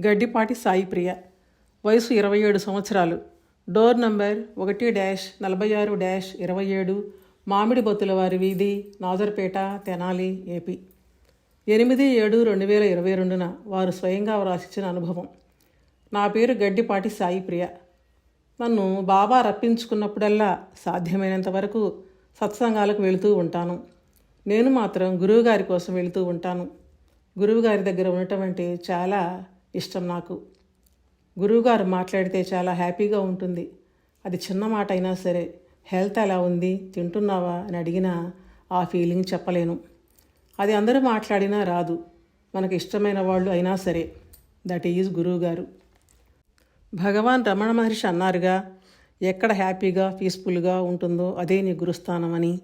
గడ్డిపాటి సాయి ప్రియ. వయసు ఇరవై ఏడు సంవత్సరాలు. డోర్ నంబర్ ఒకటి డాష్ నలభై ఆరు డాష్ ఇరవై ఏడు మామిడి బొత్తుల వారి వీధి నాజర్పేట తెనాలి ఏపీ. ఎనిమిది ఏడు రెండు వేల ఇరవై రెండున వారు స్వయంగా వ్రాసిచ్చిన అనుభవం. నా పేరు గడ్డిపాటి సాయి ప్రియ. నన్ను బాబా రప్పించుకున్నప్పుడల్లా సాధ్యమైనంత వరకు సత్సంగాలకు వెళుతూ ఉంటాను. నేను మాత్రం గురువుగారి కోసం వెళుతూ ఉంటాను. గురువుగారి దగ్గర ఉండటం అంటే చాలా ఇష్టం నాకు. గురువుగారు మాట్లాడితే చాలా హ్యాపీగా ఉంటుంది. అది చిన్న మాట అయినా సరే హెల్త్ ఎలా ఉంది తింటున్నావా అని అడిగినా ఆ ఫీలింగ్ చెప్పలేను. అది అందరూ మాట్లాడినా రాదు. మనకు ఇష్టమైన వాళ్ళు అయినా సరే. దట్ ఈజ్ గురువుగారు. భగవాన్ రమణ మహర్షి అన్నారుగా ఎక్కడ హ్యాపీగా పీస్ఫుల్గా ఉంటుందో అదే నీ గురుస్థానం అని.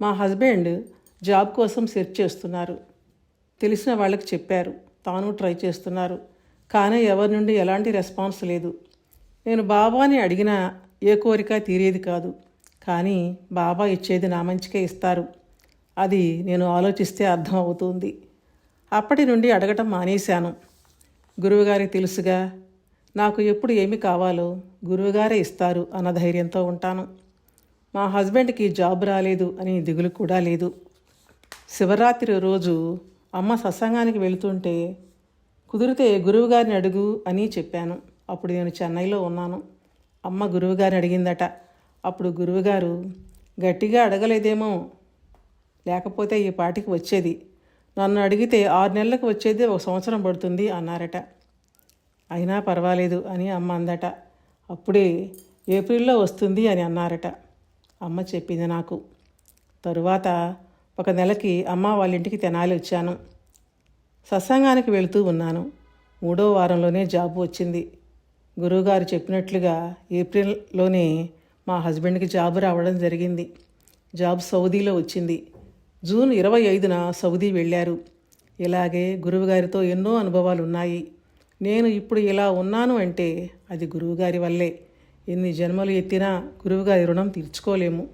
మా హస్బెండ్ జాబ్ కోసం సెర్చ్ చేస్తున్నారు. తెలిసిన వాళ్ళకి చెప్పారు. తాను ట్రై చేస్తున్నారు. కానీ ఎవరి నుండి ఎలాంటి రెస్పాన్స్ లేదు. నేను బాబాని అడిగినా ఏ కోరిక తీరేది కాదు. కానీ బాబా ఇచ్చేది నా మంచికే ఇస్తారు. అది నేను ఆలోచిస్తే అర్థం అవుతుంది. అప్పటి నుండి అడగటం మానేశాను. గురువుగారికి తెలుసుగా నాకు ఎప్పుడు ఏమి కావాలో గురువుగారే ఇస్తారు అన్న ధైర్యంతో ఉంటాను. మా హస్బెండ్కి జాబ్ రాలేదు అని దిగులు కూడా లేదు. శివరాత్రి రోజు అమ్మ సత్సంగానికి వెళుతుంటే కుదిరితే గురువుగారిని అడుగు అని చెప్పాను. అప్పుడు నేను చెన్నైలో ఉన్నాను. అమ్మ గురువుగారిని అడిగిందట. అప్పుడు గురువుగారు గట్టిగా అడగలేదేమో. లేకపోతే ఈ పాటికి వచ్చేది. నన్ను అడిగితే ఆరు నెలలకు వచ్చేది ఒక సంవత్సరం పడుతుంది అన్నారట. అయినా పర్వాలేదు అని అమ్మ అందట. అప్పుడే ఏప్రిల్లో వస్తుంది అని అన్నారట. అమ్మ చెప్పింది నాకు. తరువాత ఒక నెలకి అమ్మ వాళ్ళ ఇంటికి తెనాలి వచ్చాను. సత్సంగానికి వెళుతూ ఉన్నాను. మూడో వారంలోనే జాబ్ వచ్చింది. గురువుగారు చెప్పినట్లుగా ఏప్రిల్లోనే మా హస్బెండ్కి జాబ్ రావడం జరిగింది. జాబ్ సౌదీలో వచ్చింది. జూన్ ఇరవై ఐదున సౌదీ వెళ్ళారు. ఇలాగే గురువుగారితో ఎన్నో అనుభవాలు ఉన్నాయి నేను ఇప్పుడు ఇలా ఉన్నాను అంటే అది గురువుగారి వల్లే. ఎన్ని జన్మలు ఎత్తినా గురువుగారి రుణం తీర్చుకోలేము.